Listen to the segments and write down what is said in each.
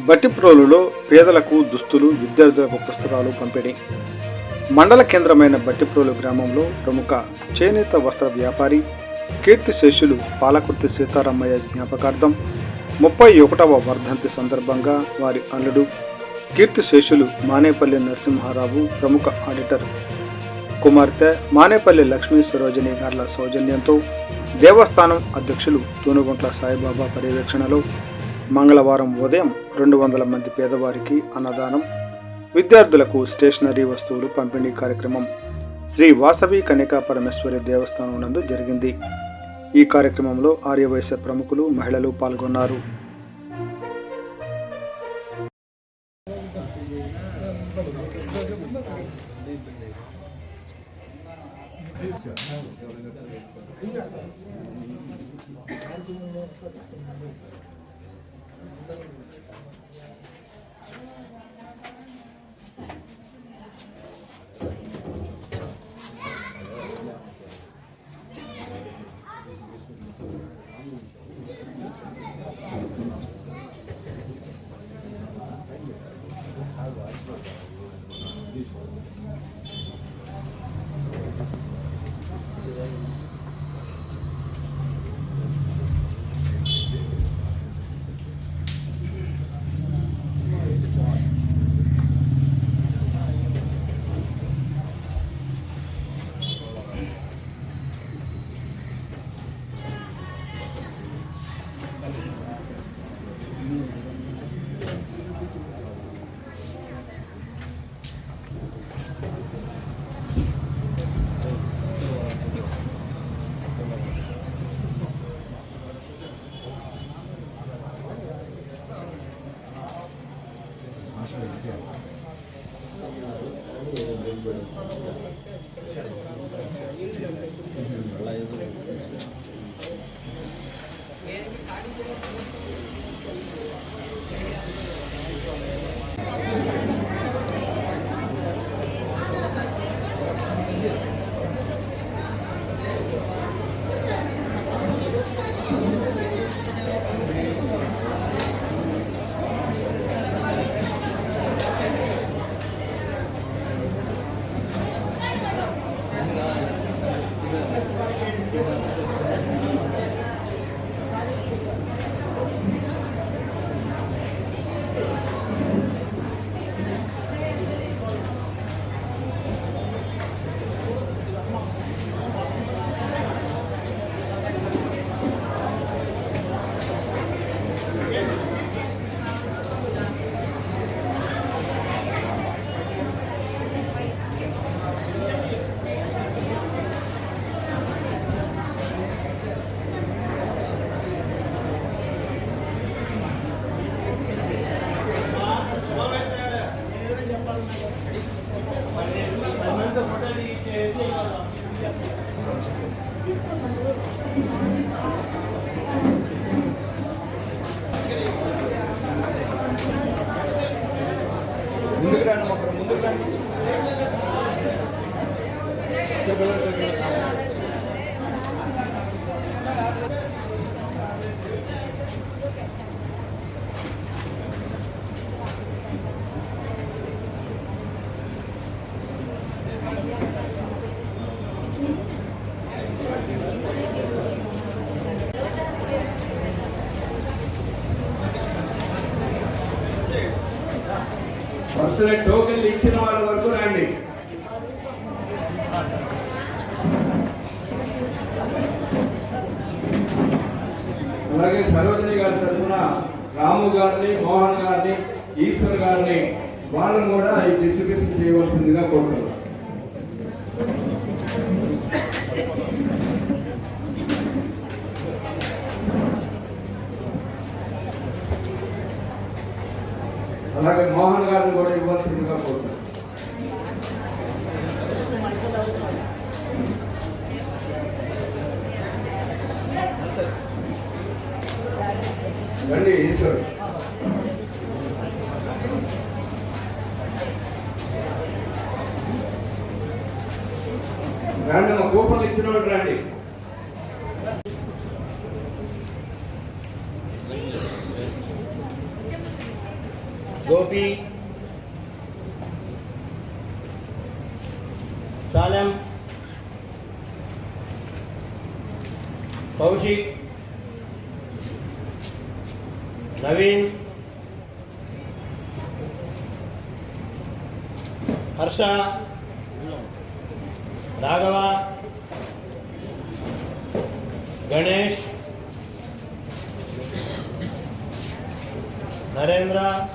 బట్టిప్రోలులో పేదలకు దుస్తులు విద్యార్థులకు పుస్తకాలు పంపిణీ. మండల కేంద్రమైన బట్టిప్రోలు గ్రామంలో ప్రముఖ చేనేత వస్త్ర వ్యాపారి కీర్తిశేషులు పాలకుర్తి సీతారామయ్య జ్ఞాపకార్థం ముప్పై ఒకటవ వర్ధంతి సందర్భంగా వారి అల్లుడు కీర్తిశేషులు మానేపల్లి నరసింహారావు ప్రముఖ ఆడిటర్. కుమార్తె మానేపల్లి లక్ష్మీ సరోజిని గార్ల సౌజన్యంతో దేవస్థానం అధ్యక్షులు తూనుగుంట్ల సాయిబాబా పర్యవేక్షణలో మంగళవారం ఉదయం రెండు వందల మంది పేదవారికి అన్నదానం విద్యార్థులకు స్టేషనరీ వస్తువులు పంపిణీ కార్యక్రమం శ్రీ వాసవి కనికా పరమేశ్వరి దేవస్థానం నందు జరిగింది. ఈ కార్యక్రమంలో ఆర్యవైశ్య ప్రముఖులు మహిళలు పాల్గొన్నారు. వరుసగా టోకెన్లు ఇచ్చిన వాళ్ళ వరకు రండి. అలాగే సరోజని గారి తరఫున రాము గారిని మోహన్ గారిని ఈశ్వర్ గారిని వాళ్ళని కూడా ఈ డిస్ట్రిబ్యూషన్ చేయవలసిందిగా కోరుతున్నాను అలాగే మోహన్ గారిని కూడా ఇవ్వాల్సిందిగా కోరుతున్నాను. రండి ఈశ్వర్. రండి మా కూపన్లు ఇచ్చిన వాళ్ళు రండి. सालम कौशिक. नवीन. हर्ष. राघव. गणेश. नरेंद्र.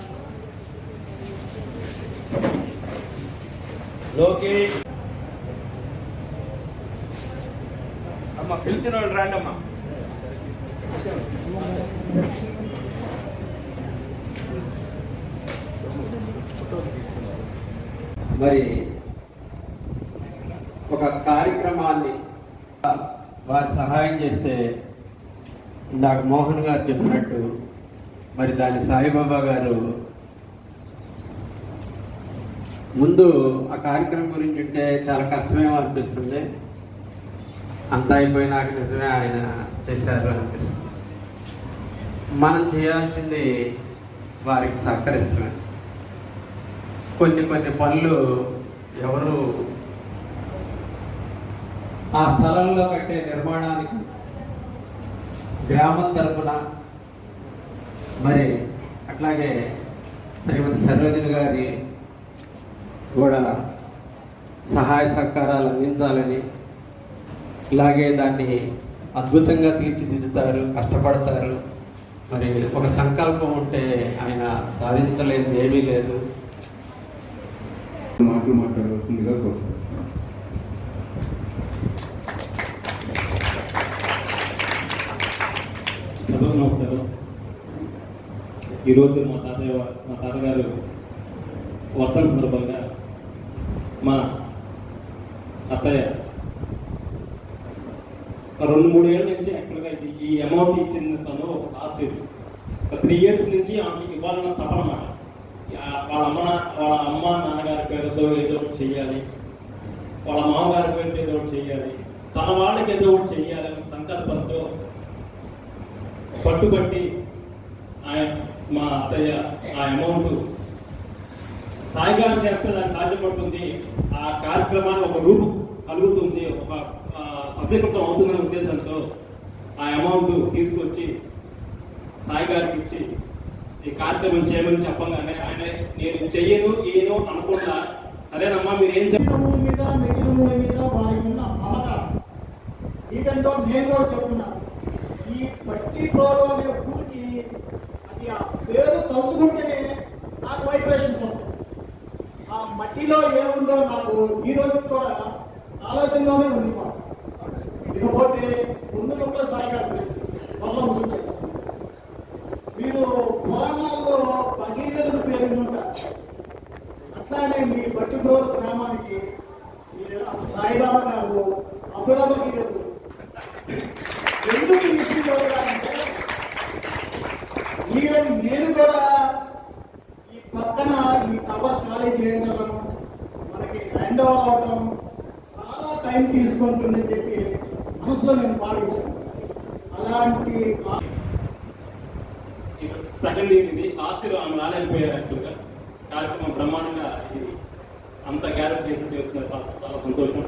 లోకేష్. అమ్మ పిలిచిన వాళ్ళు రాండి అమ్మా మరి ఒక కార్యక్రమాన్ని వారు సహాయం చేస్తే ఇందాక మోహన్ గారు చెప్పినట్టు మరి దాని సాయిబాబా గారు ముందు ఆ కార్యక్రమం గురించి ఉంటే చాలా కష్టమేమో అనిపిస్తుంది. అంతా అయిపోయినాక నిజమే ఆయన చేశారు అనిపిస్తుంది. మనం చేయాల్సింది వారికి సహకరిస్తున్నాం. కొన్ని కొన్ని పనులు ఎవరు ఆ స్థలంలో కట్టే నిర్మాణానికి గ్రామం తరపున మరి అట్లాగే శ్రీమతి సరోజిని గారి కూడా సహాయ సహకారాలు అందించాలని ఇలాగే దాన్ని అద్భుతంగా తీర్చిదిద్దుతారు కష్టపడతారు. మరి ఒక సంకల్పం ఉంటే ఆయన సాధించలేనిది ఏమీ లేదు. మాటలు మాట్లాడవలసిందిగా సభకు నమస్కారం ఈరోజు మా తాతయ్య మా తాతగారు వర్తం సందర్భంగా మా అత్తయ్య. రెండు మూడు ఏళ్ళ నుంచి యాక్చువల్గా ఇది ఈ అమౌంట్ ఇచ్చింది తను ఒక లాస్ట్ ఇయర్ త్రీ ఇయర్స్ నుంచి ఆమెకి ఇవ్వాలన్న తపనమాట వాళ్ళ అమ్మ వాళ్ళ అమ్మ నాన్నగారి పేరుతో ఏదో ఒకటి చెయ్యాలి. వాళ్ళ మామగారి పేరుతో ఏదో ఒకటి చెయ్యాలి. తన వాళ్ళకి ఏదో ఒకటి చెయ్యాలని సంకల్పంతో పట్టుబట్టి ఆయన మా అత్తయ్య ఆ అమౌంట్ సాయిగారు చేస్తే దానికి సాధ్యపడుతుంది. ఆ కార్యక్రమాన్ని ఒక రూపు కలుగుతుంది. ఒక ఆ, సఫలీకృతం అవుతుందనే ఉద్దేశంతో ఆ అమౌంట్ తీసుకొచ్చి సాయి గారికి ఇచ్చి ఈ కార్యక్రమం చేయమని చెప్పగానే ఆయన నేను చెయ్యను ఏను అనుకున్నా సరేనమ్మా మీరు ఏం మీద మిగిలిన మీద వారికి ఉన్న మమత వీటంతో నేను కూడా చెప్తున్నా. ఈ పట్టి ఫ్లోర్ అనే ఊరికి అది ఆ పేరు తలుచుకుంటేనే నాకు వైబ్రేషన్స్ వస్తాయి. మట్టిలో ఏముందో నాకు ఈ రోజు కూడా ఆలోచనలోనే ఉంది ఇకపోతే ముందు ముక్కల సాయి గారి గురించి వల్ల మీరు పురాణాల్లో భగీరథుడు పేరు ఉంటారు. అట్లానే మీ బట్టిగోరు గ్రామానికి సాయిబాబా గారు అబ్దురాబా గారు ఎందుకు ఈ విషయంలో అంటే ఈవెన్ నేను కూడా ఈ పక్కన ఈ టవర్ ఖాళీ చేయించడం మనకి హ్యాండ్ ఓవర్ చాలా టైం తీసుకుంటుందని చెప్పి మనసులో నేను భావించాను. అలాంటి సెకండ్ ఇది లాస్ట్ ఆమె రాలేకపోయారు యాక్చువల్గా కార్యక్రమం బ్రహ్మాండంగా ఇది అంత గ్యారెంట్ చేసి చేస్తున్నారు. చాలా సంతోషం.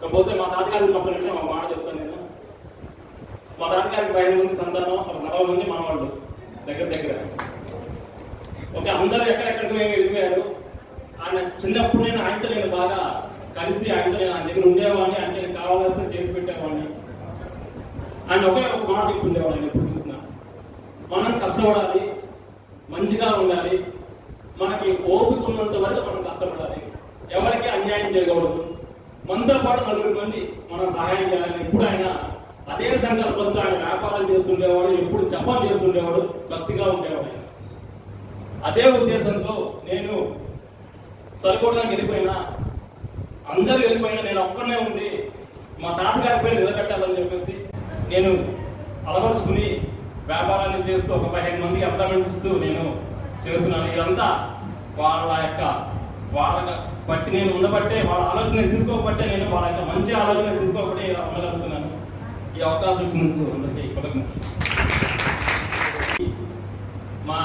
కాకపోతే మా తాతగారికి ఒక నిమిషం ఒక మాట చెప్తాను నేను. మా తాతగారికి పైన మంది సంతానం ఒక నలభై మంది మనవాళ్ళు దగ్గర దగ్గర. ఓకే అందరూ ఎక్కడెక్కడికి వెళ్ళిపోయారు. ఆయన చిన్నప్పుడు నేను ఆయనతో నేను బాగా కలిసి ఆయనతో నేను ఆయన దగ్గర ఉండేవాడిని ఆయన నేను కావాల్సిన చేసి పెట్టేవాడిని. ఆయన ఒకే ఒక మాట ఉండేవాడు ఆయన ఎప్పుడు చూసినా. మనం కష్టపడాలి మంచిగా ఉండాలి మనకి ఓపిక ఉన్నంత వరకు మనం కష్టపడాలి. ఎవరికి అన్యాయం చేయకూడదు. మనతో పాటు నలుగురు మంది మనం సహాయం చేయాలని ఎప్పుడు ఆయన అదే సంకల్పంతో ఆయన వ్యాపారం చేస్తుండేవాడు ఎప్పుడు జపం చేస్తుండేవాడు భక్తిగా ఉండేవాడు. అదే ఉద్దేశంతో నేను చదువుకోవడానికి వెళ్ళిపోయినా అందరూ వెళ్ళిపోయినా నేను ఒక్కనే ఉండి మా తాతగారి పైన నిలబెట్టాలని చెప్పేసి నేను అలవరుచుకుని వ్యాపారాన్ని చేస్తూ ఒక పదిహేను మందికి అప్లమెంట్ ఇస్తూ నేను చేస్తున్నాను. ఇదంతా వాళ్ళ యొక్క వాళ్ళ బట్టి నేను ఉండబట్టే వాళ్ళ ఆలోచన తీసుకోబట్టే నేను వాళ్ళ యొక్క మంచి ఆలోచన తీసుకోబట్టే ఇలా ఉండగలుగుతున్నాను. ఈ అవకాశం ఇచ్చినందుకు అందరికీ మా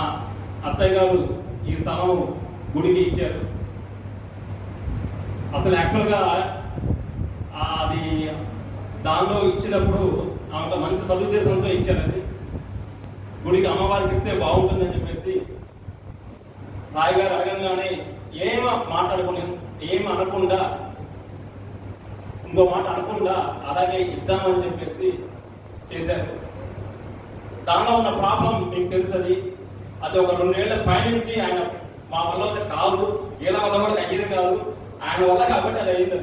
అత్తయ్య గారు ఈ స్థలం గుడికి ఇచ్చారు. అసలు యాక్చువల్గా అది దానిలో ఇచ్చినప్పుడు అంత మంచి సదుద్దేశంతో ఇచ్చారు అది గుడికి అమ్మవారికి ఇస్తే బాగుంటుందని చెప్పేసి సాయి గారు అడగంగానే ఏం మాట్లాడుకుని ఏం అనకుండా ఇంకో మాట అనకుండా అలాగే ఇద్దామని చెప్పేసి చేశారు. దానిలో ఉన్న ప్రాబ్లం మీకు తెలుసది అది ఒక రెండేళ్ళ పైనుంచి ఆయన మా వల్ల కాదు వీళ్ళ వల్ల కూడా అయ్యేది కాదు. ఆయన వల్ల కాబట్టి అది అయింది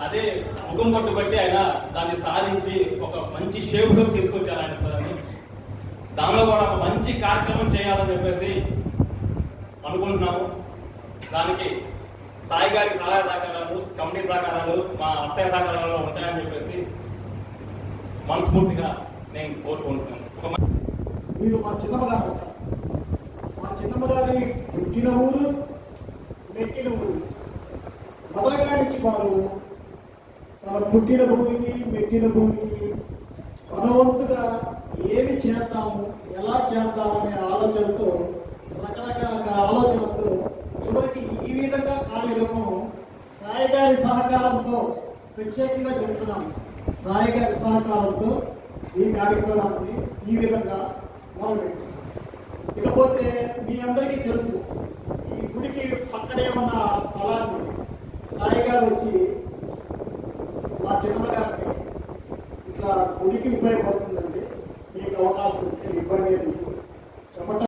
అదే. ముఖం పట్టు బట్టి ఆయన దాన్ని సాధించి ఒక మంచి షేప్లో తీసుకొచ్చారు ఆయన దాన్ని దానిలో కూడా ఒక మంచి కార్యక్రమం చేయాలని చెప్పేసి అనుకుంటున్నాము. దానికి సాయి గారికి సహాయ సహకారాలు కమిటీ సహకారాలు మా అత్తయ్య సహకారాలు ఉంటాయని చెప్పేసి మనస్ఫూర్తిగా నేను కోరుకుంటున్నాను. మీరు మా చిన్నమ్మగారు మా చిన్నమ్మగారి పుట్టిన ఊరు మెట్టిన ఊరు మొదలగా నుంచి వారు తన పుట్టిన భూమికి మెట్టిన భూమికి మనవంతుగా ఏమి చేద్దాము ఎలా చేద్దామనే ఆలోచనతో రకరకాల ఆలోచనలతో చివరికి ఈ విధంగా కార్యక్రమం సాయి గారి సహకారంతో ప్రత్యేకంగా చెప్తున్నాను సాయి గారి సహకారంతో ఈ కార్యక్రమాన్ని ఈ విధంగా మొదలుపెట్టాను ఇకపోతే మీ అందరికీ తెలుసు ఈ గుడికి పక్కనే ఉన్న స్థలాన్ని సాయి గారు వచ్చి మా చిన్న గారికి ఇట్లా ఉనికి ఉపయోగపడుతుందండి. మీకు అవకాశం ఇబ్బంది